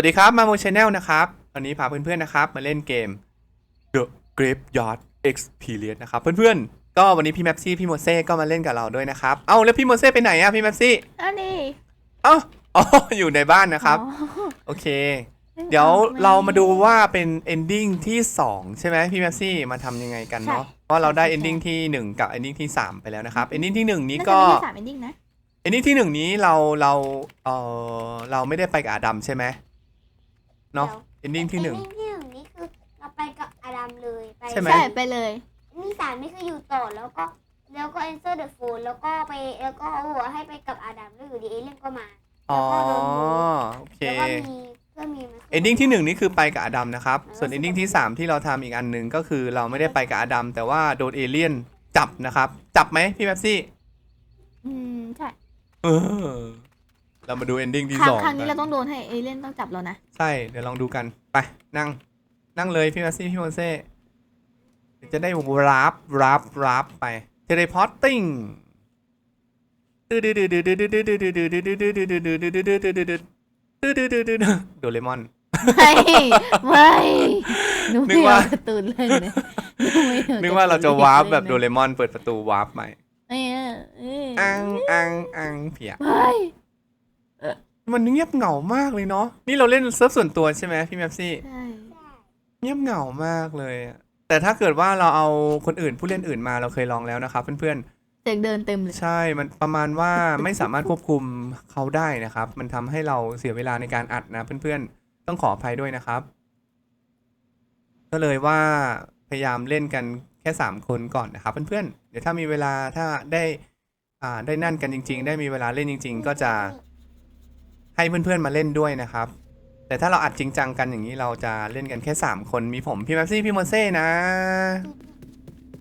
วัสดีครับมาโมชแนลนะครับวันนี้พาเพื่อนๆนะครับ มาเล่นเกม The Graveyard Experience นะครับ เพื่อนๆ ก็วันนี้พี่แม็ปซี่พี่โมเซ่ก็มาเล่นกับเราด้วยนะครับ เอ้าแล้วพี่โมเซ่ไปไหนอะพี่แม็ปซี่อันนี้เอ้าอ๋ออยู่ในบ้านนะครับ โอเค เดี๋ยวเรามาดูว่าเป็น ending ที่ 2 ใช่ไหมพี่แม็ปซี่มาทำยังไงกันเนาะเพราะเราได้ ending ที่ 1 กับ ending ที่ 3 ไปแล้วนะครับ ending ที่ 1 นี้นี่ก็สามเอนดิ้งนะ ending ที่ 1 นี้เราเราเออเราไม่ได้ไปกับอาดัมใช่ไหม เนาะ ending ที่1เอ็นดิ้งที่หนึ่งนี่คือเราไปกับอดัมเลยไปใช่ไหม ใช่ไปเลย นี่สามนี่คืออยู่ต่อแล้วก็แล้วก็ answer the phone แล้วก็ไปแล้วก็เอาหัวให้ไปกับอดัมแล้วอยู่ดีเอเลี่ยนก็มา อ๋อโอเค แล้วก็มีเพื่อนมีมาเอนดิ้งที่หนึ่งนี่คือไปกับอดัมนะครับ ส่วนเอนดิ้งที่สามที่เราทำอีกอันหนึ่งก็คือเราไม่ได้ไปกับอดัมแต่ว่าโดนเอเลี่ยนจับนะครับ จับไหมพี่แม็ปซี่ อืม ใช่ เออ เรามาดูเอนดิ้งที่ครั้สงองครั้งนี้กัเรานต้องโดนให้เอเลี่ยนต้องจับเรานะ ใช่ เดี๋ยวลองดูกัน ไป นั่ง นั่งเลยพี่แม็ปซี่ พี่โมเซ่เดี๋ยวจะได้รับรับรับไป เทเลพอร์ตติ้งโดเรมอน ไม่ไม่หนูนึไม่กว่า เอาการ์ตูนเลยนะหไม่อนึกว่าเราจะวาร์ปแบบโดเลยเรมอนเปิดประตูวาร์ปใหม่เออเอออังอังอังเพีย ไม่ มันเงียบเหงามากเลยเนาะนี่เราเล่นเซิร์ฟส่วนตัวใช่ไหมพี่แมปซี่ ใช่เงียบเหงามากเลยอะแต่ถ้าเกิดว่าเราเอาคนอื่นผู้เล่นอื่นมาเราเคยลองแล้วนะครับเพื่อนเสียงเดินเต็มเลย ๆ ใช่ มันประมาณว่าไม่สามารถควบคุมเขาได้นะครับ มันทำให้เราเสียเวลาในการอัดนะเพื่อนๆ ต้องขออภัยด้วยนะครับ ก็เลยว่าพยายามเล่นกันแค่สามคนก่อนนะครับเพื่อนๆ เดี๋ยวถ้ามีเวลาถ้าได้อ่าได้นั่นกันจริง ๆ ได้มีเวลาเล่นจริง ๆ ก็จะ ให้เพื่อนๆมาเล่นด้วยนะครับ แต่ถ้าเราอัดจริงจังกันอย่างนี้เราจะเล่นกันแค่ 3 คนมีผมพี่แม็ปซี่พี่โมเซ่นะ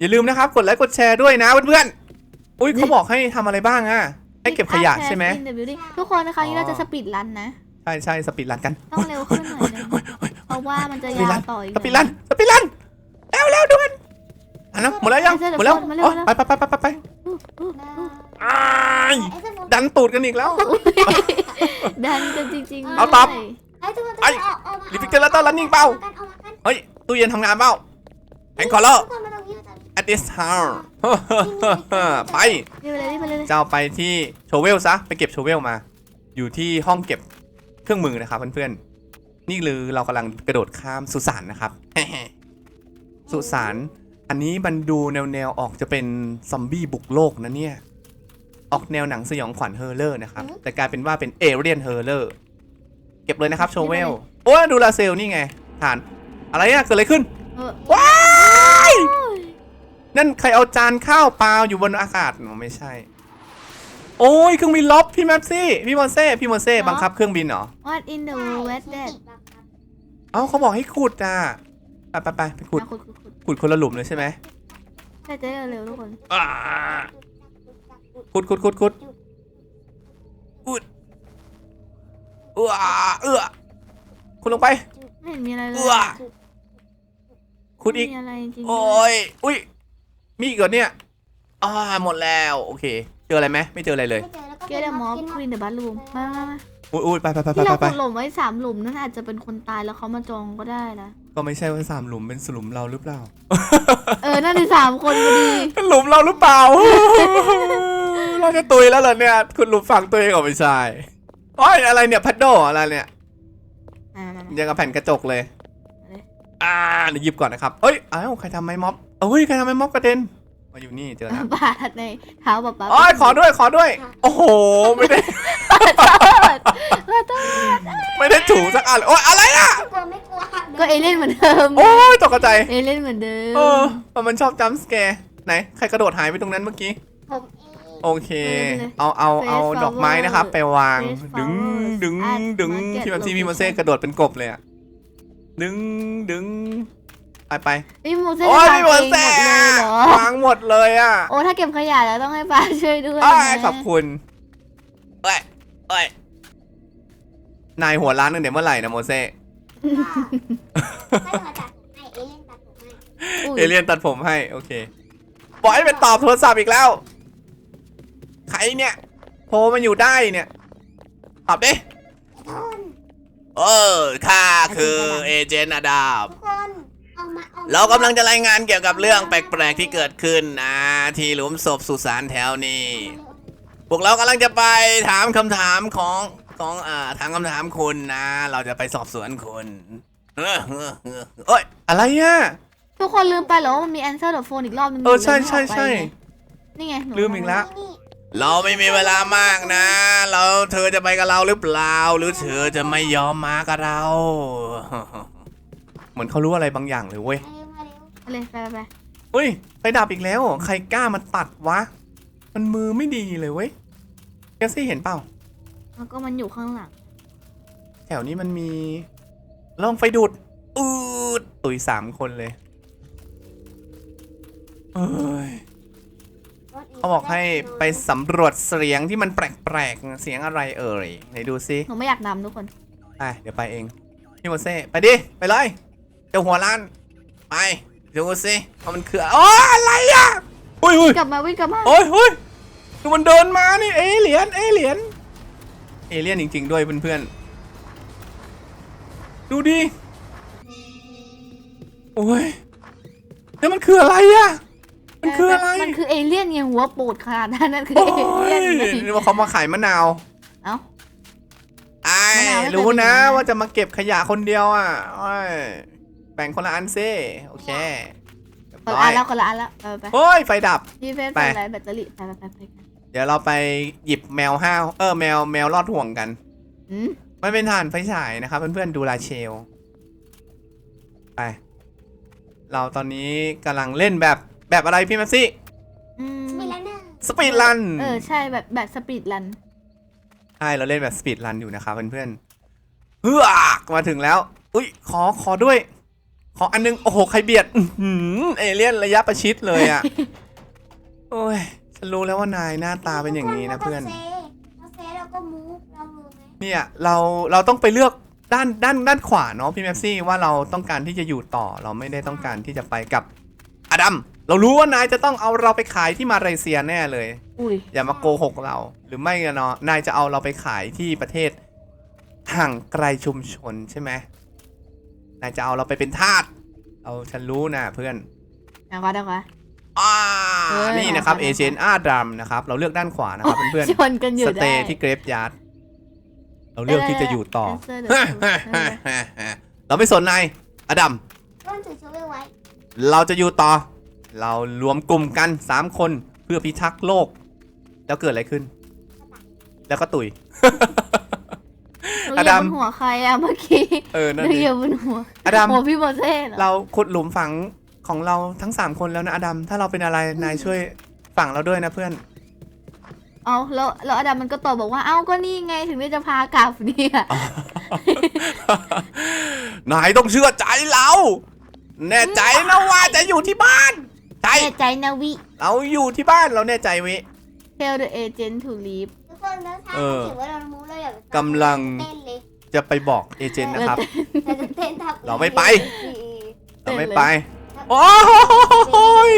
อย่าลืมนะครับ กดไลค์กดแชร์ด้วยนะเพื่อนๆอุ้ยเขาบอกให้ทำอะไรบ้างอะให้เก็บขยะใช่ไหม In the building ทุกคนนะคะนี่เราจะสปีดรันนะ ใช่ใช่สปีดรันกันต้องเร็วขึ้นหน่อยนึงเพราะว่ามันจะยาวต่ออีกสปีดรันสปีดรันแล้วแล้วด่วนอะนะหมดแล้วยังใช่ใช่หมดแล้วเดี๋ยวอ๋อมาเร็วไปไปไปไปไปอู้อู้นะอู้อ้ายไอ้สมุน ดันตูดกันอีกแล้ว ดันกันจริงๆเอาตอบด้วยไอ้สมุนไอ้ออกออกมาลิฟิกเจอร์แล้วรันนิ่งเปล่าเอามากันเฮ้ย ตู้เย็นทำงานเปล่าแองคอร์เลอร์ทุกคนมาตรงนี้ตรงนี้ at this time ไปรีบไปเลยรีบไปเลย จะเอาไปที่โชเวลซะ ไปเก็บโชเวลมา อยู่ที่ห้องเก็บเครื่องมือนะครับเพื่อนๆ นี่คือเรากำลังกระโดดข้ามสุสานนะครับ สุสานอันนี้มันดูแนวแนวๆออกจะเป็นซอมบี้บุกโลกนะเนี่ย ออกแนวหนังสยองขวัญเฮอร์เลอร์นะครับ แต่กลายเป็นว่าเป็นเอเรียนเฮอร์เลอร์เก็บเลยนะครับโชเวล โอ้ยดูลาเซลนี่ไงฐาน อะไรเนี่ยเกิดอะไรขึ้นเออว้าย นั่นใครเอาจานข้าวเปล่าอยู่บนอากาศอ๋อไม่ใช่ โอ้ยเครื่องบินลบพี่แมปซี่พี่มอนเซ่พี่มอนเซ่บังคับเครื่องบินเหรอ What in the ใช่ world ที่ that ติดบังคับเอ้าเขาบอกให้ขุดอะไปไปไปไปขุดอะขุดขุดขุดขุดคนละหลุมเลยใช่ไหมใช่จะได้เร็วๆทุกคนอ่า ขุดขุดขุดขุดขุดเอื้อเอื้อขุดลงไปไม่เห็นมีอะไรเลยเอื้อขุดอีก ไม่มีอะไรจริงๆโอ้ย อุ้ย มีอีกเหรอเนี่ย อ่า หมดแล้ว โอเค เจออะไรไหมไม่เจออะไรเลยไม่เจอแล้วก็เกดมอฟควีนเดอะบัตลูมมามามาอุ้ยอุ้ยไปไปไปไปที่เราไปขุดหลุมไว้สามหลุมนั่นอาจจะเป็นคนตายแล้วเขามาจองก็ได้นะ ก็ไม่ใช่ว่าสามหลุมเป็นสลุมเราหรือเปล่า เออน่าจะสามคนพอดี เป็นหลุมเราหรือเปล่า เราจะตุยแล้วเหรอเนี่ย คุณหลุมฝังตัวเองออกไม่ใช่โอ้ยอะไรเนี่ยพัดโดอะไรเนี่ยมามามายังกับแผ่นกระจกเลยเอาเลย อ่าเดี๋ยวหยิบก่อนนะครับเอ้ยอ้าวใครทำไม้ม็อบเอ้ยใครทำไม้ม็อบกระเด็นมาอยู่นี่เจอแล้วบาดในเท้าป๊าป๊าโอ้ยขอด้วยขอด้วย โอ้โหไม่ได้ขอโทษไม่ได้ถูสักอันเลยโอ้ยอะไรอะไม่กลัวไม่กลัวก็เอเลี่ยนเหมือนเดิม โอ้ยตกใจเอเลี่ยนเหมือนเดิม เออมันชอบจัมป์สแกร์ไหนใครกระโดดหายไปตรงนั้นเมื่อกี้ ผมเอง โอเค เอาเอาเอาดอกไม้นะครับ ไปวาง ดึงดึงดึงพี่มันที่พี่มาเซ่กระโดดเป็นกบเลยอะดึงดึงไปไปพี่โมเซ่โอ้ยทำพี่เอมางหมเซ่ดเลยเหรอวางหมดเลยอะโอ้ถ้าเก็บขยะแล้วต้องให้ป้าช่วยด้วยอ้ายนะขอบคุณเอ้ยเอ้ยนายหัวร้านตั้งแต่เมื่อไหร่นะโมเซ่ให้เธอตัดผมให้เอเลี่ยนตัดผมให้อุ้ยเอเลียนตัดผมให้โอเค ปล่อยให้เป็นตอบโทรศัพท์อีกแล้ว ใครเนี่ยโทรมาอยู่ได้เนี่ยตอบดิทนเออข้าคือเอเจนต์อดัมทุกคนเอามาเอามาเรากำลังจะรายงานเกี่ยวกับเรื่องแปลกๆที่เกิดขึ้นนะที่หลุมศพสุสานแถวนี้ พวกเรากำลังจะไปถามคำถามของของอ่าถามคำถามคุณนะ เราจะไปสอบสวนคุณเออเออเออเอ้ยอะไรอะ ทุกคนลืมไปเหรอว่ามันมี answer the phone อีกรอบนึงเออใช่หนูใช่เลยใช่ไม่ออกไปไงนี่ไงหนูลืมอีกแล้ว นี่ เราไม่มีเวลามากนะ เราเธอจะไปกับเราหรือเปล่า หรือเธอจะไม่ยอมมากับเรา เหมือนเขารู้อะไรบางอย่างเลยเว้ยมาเร็วมาเร็วไปเลยไปไปไปเฮ้ยไฟดับอีกแล้วเหรอใครกล้ามาตัดวะ มันมือไม่ดีเลยเว้ยแกซี่เห็นเปล่า แล้วก็มันอยู่ข้างหลัง แถวนี้มันมีลองไฟดูด อืดตุยสามคนเลยเอ้ย เขาบอกให้ไปสำรวจเสียงที่มันแปลกๆ เสียงอะไรเอ่ยไหนดูซิหนูไม่อยากนำทุกคนไปเดี๋ยวไปเอง พี่โมเซ่ไปดิ ไปเลยเจ้าหัวล้าน ไปดูซิว่ามันคือโอ้อะไรอะอุ้ยอุ้ยกลับมาวิ่งกลับมาโอ้ยอุ้ยดูมันเดินมานี่เอเหรียญเอเหรียญเอเลี่ยนจริง ๆ ด้วยเพื่อนๆดูดิโอ้ยแล้วมันคืออะไรอะ มันคืออะไร มันคือเอเลี่ยนไงหัวปูดขนาดนั้นนั่นคือโอ้เอเลี่ยนไงยนี่ว่าเขามาขายมะนาวเอ้าไอ้มะนาวไม่เคยรู้นะเป็นอย่างนั้นนะว่าจะมาเก็บขยะคนเดียวอะโอ้ยแบ่งคนละอันซิโอเคเรียบคนร้ละออัยนแล้วคนละอันแล้วไปไปไปโอ้ยไฟดับ พี่เฟสไป เป็นอะไรแบตเตอรี่ไปไปไปไปกันเดี๋ยวเราไปหยิบแมวห้าวเออแมวแมวรอดห่วงกัน อืมมันเป็นฐานไฟฉายนะครับเพื่อนๆดูลาเชล ไป เราตอนนี้กำลังเล่นแบบ แบบอะไรพี่แม็ซี่อืมมีแล้วนะสปีดรันเออใช่แบบแบบสปีดรัน ใช่เราเล่นแบบสปีดรันอยู่นะครับเพื่อนๆเฮือกมาถึงแล้ว อุ้ยขอขอด้วย ขออันนึง โอ้โห ใครเบียดอื้อหือเอเลี่ยนระยะประชิดเลยอะ โอ้ยฉันรู้แล้วว่านายหน้าตาเป็นอย่างนี้นะเพื่อน เราก็เซเราก็มูฟเรารู้ไหมเนี่ยเราเราต้องไปเลือกด้านด้านด้านขวาเนาะพี่แม็ซี่ว่าเราต้องการที่จะอยู่ต่อเราไม่ได้ต้องการที่จะไปกับอดัม เรารู้ว่านายจะต้องเอาเราไปขายที่มาเลเซียแน่เลย อุ้ยอย่ามาโกหกเรา หรือไม่กันเนาะนายจะเอาเราไปขายที่ประเทศห่างไกลชุมชนใช่ไหมนายจะเอาเราไปเป็นทาสเอาฉันรู้นะเพื่อนเอาวะเอาวะ อ่าเออนี่นะครับเอาเอไปเจนต์อาดัมนะครับ เราเลือกด้านขวานะครับเพื่อนชนกันอๆยู่สได้ เตย์ที่เกรฟยาร์ดเราเลือกที่จะอยู่ต่อ Answer the phone เราไม่สนนายอดัมต้นถือชูไว้ไว้เราจะอยู่ต่อ เรารวมกลุ่มกัน 3 คนเพื่อพิทักษ์โลก แล้วเกิดอะไรขึ้น แล้วก็ตุยหนูอเหยีดัยบมบนหัวใครอะเมื่อกี้เออหนั่นนูดิเหยียบบนหัวอดัมหัวพี่โมเซ่เหรอเราขุดหลุมฝังของเราทั้ง 3 คนแล้วนะอดัมถ้าเราเป็นอะไรนายช่วยฝังเราด้วยนะเพื่อนเอาแล้วแล้วอดัมมันก็ตอบบอกว่าเอ้าก็นี่ไงถึงได้จะพากลับเนี่ยนายต้องเชื่อใจเรา แน่ใจนะว่าจะอยู่ที่บ้าน ใช่แน่ใจนะวิ เราอยู่ที่บ้านเราแน่ใจวิ tell the agent to leave ทุกคนแล้วถ้าเออ ถือว่าเรามูฟเราอยากกำลังเต้นเลยจะไปบอกเอเจนต์นะครับ เราจะเต้นทับเราไม่ไป เราไม่ไปทับโอ้ย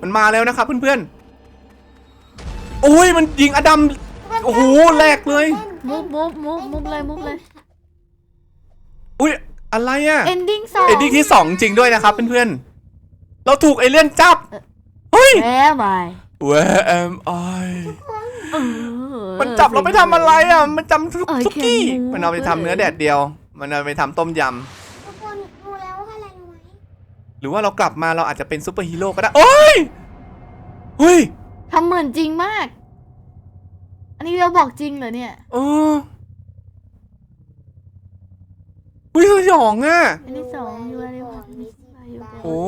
มันมาแล้วนะครับเพื่อนๆโอ้ยมันยิงอดัม โอ้โหแหลกเลย มุฟมุฟมุฟมุฟเลยมุฟเลย อุ้ยอะไรอะ ending สอง เอ็นดิ้งที่สองจริงด้วยนะครับเพื่อนๆ เราถูกเอเลี่ยนจับ เฮ้ย แหมบาย Where am I เออมันจับเราไปทำอะไรอะ มันจำทุกเอ้ยทุกกี้แค่มูมันเอาไปทำเนื้อแดดเดียว มันเอาไปทำต้มยทุกคนรู้แล้วว่าอะไรรู้ไหมำ หรือว่าเรากลับมาเราอาจจะเป็นซูเปอร์ฮีโร่ก็ได้ โอ้ยเฮ้ย ทำเหมือนจริงมาก อันนี้เราบอกจริงเหรอเนี่ย เอออุ้ยสยองอะ อันที่สองอยู่อะไรวะโอ้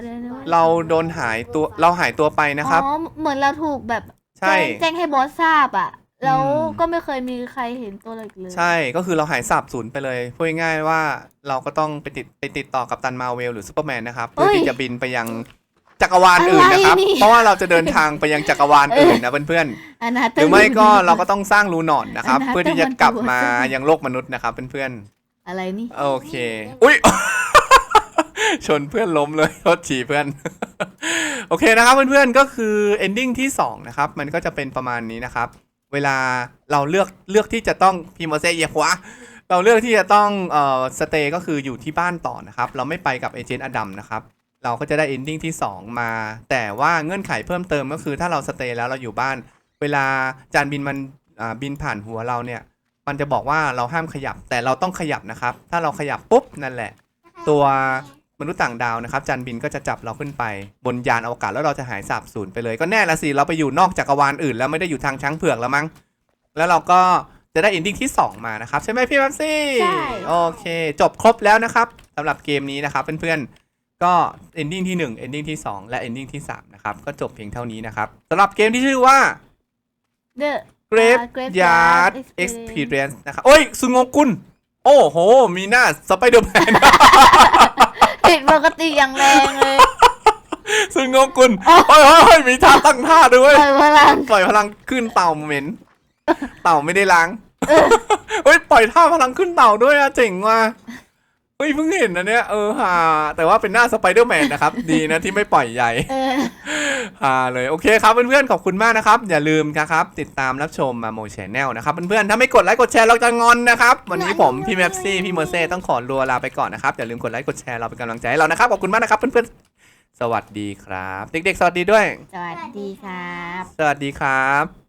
ประเด็นว่าเราโดนหายตัวเราหายตัวไปนะครับ อ๋อเหมือนเราถูกแบบใช่ แจ้งแจ้งให้บอสทราบอะแล้วอืมก็ไม่เคยมีใครเห็นตัวเราอีกเลยใช่ก็คือเราหายสาบสูญไปเลยพูดง่ายๆว่าเราก็ต้องไปติดไปติดต่อกับตันมาเวลหรือซูเปอร์แมนนะครับเพื่อที่จะบินไปยังจักรวาลอื่นนะครับ เพราะว่าเราจะเดินทางไปยังจักรวาลอื่นนะเพื่อนๆ อันนั้นหรือไม่ก็เราก็ต้องสร้างรูหนอนนะครับอันนั้นเพื่อที่จะกลับมาแต่มันยังโลกมนุษย์นะครับเพื่อนอะไรนี่ ๆ โอเค อุ้ย ชนเพื่อนล้มเลยโทษทีเพื่อน โอเคนะครับเพื่อนๆก็คือ ending ที่2นะครับมันก็จะเป็นประมาณนี้นะครับ เวลาเราเลือกเลือกที่จะต้องพิมพ์เซเยขวาเราเลือกที่จะต้องเอ่อสเตย์ก็คืออยู่ที่บ้านต่อนะครับ เราไม่ไปกับเอเจนต์อดัมนะครับเราก็จะได้เอนดิ้งที่ 2 มา แต่ว่าเงื่อนไขเพิ่มเติมก็คือถ้าเราสเตย์แล้วเราอยู่บ้าน เวลาจานบินมันบินผ่านหัวเราเนี่ย มันจะบอกว่าเราห้ามขยับแต่เราต้องขยับนะครับ ถ้าเราขยับปุ๊บนั่นแหละ ตัว มนุษย์ต่างดาวนะครับจานบินก็จะจับเราขึ้นไป บนยานอวกาศแล้วเราจะหายสาบสูญไปเลยก็แน่ละสิเราไปอยู่นอกจักรวาลอื่น แล้วไม่ได้อยู่ทางช้างเผือกแล้วมั้งแล้วเราก็จะได้เอนดิ้งที่ 2 มานะครับ ใช่ไหมพี่แมปซี่ใช่ โอเค จบครบแล้วนะครับสำหรับเกมนี้นะครับเพื่อนๆก็เอนดิ้งที่1เอนดิ้งที่ 2 และเอนดิ้งที่3นะครับก็จบเพียงเท่านี้นะครับสำหรับเกมที่ชื่อว่า The Grave Graveyard Yard Experience Experience นะครับโอ้ยซุงโงกุนโอ้โห มีหน้าสไปเดอร์แมน ผิดปกติอย่างแรงเลย ซึ่งงงกุลโอ้ยโอ้ยโอ้ยมีท่าตั้งท่าด้วยปล่อยพลัง ปล่อยพลังขึ้นเต่าเหม็น เต่าไม่ได้ล้างเฮ้ยปล่อยท่าพลังขึ้นเต่าด้วยอะเจ๋งว่ะ เฮ้ยเพิ่งเห็นนะเนี่ยเออฮาแต่ว่าเป็นหน้าสไปเดอร์แมนนะครับ ดีนะที่ไม่ปล่อยใหญ่เออฮาเลยโอเคครับเพื่อนๆขอบคุณมากนะครับ อย่าลืมนะครับ ติดตามรับชมมาโมชแนลนะครับเพื่อนๆถ้าไม่กดไลค์กดแชร์เราจะงอนนะครับ วันนี้ผมพี่แมปซี่พี่เมอร์เซ่ต้องขอรัวลาไปก่อนนะครับ อย่าลืมกดไลค์กดแชร์เราเป็นกำลังใจให้เรานะครับขอบคุณมากนะครับเพื่อนๆสวัสดีครับ เด็กๆ สวัสดีด้วย สวัสดีครับ สวัสดีครับ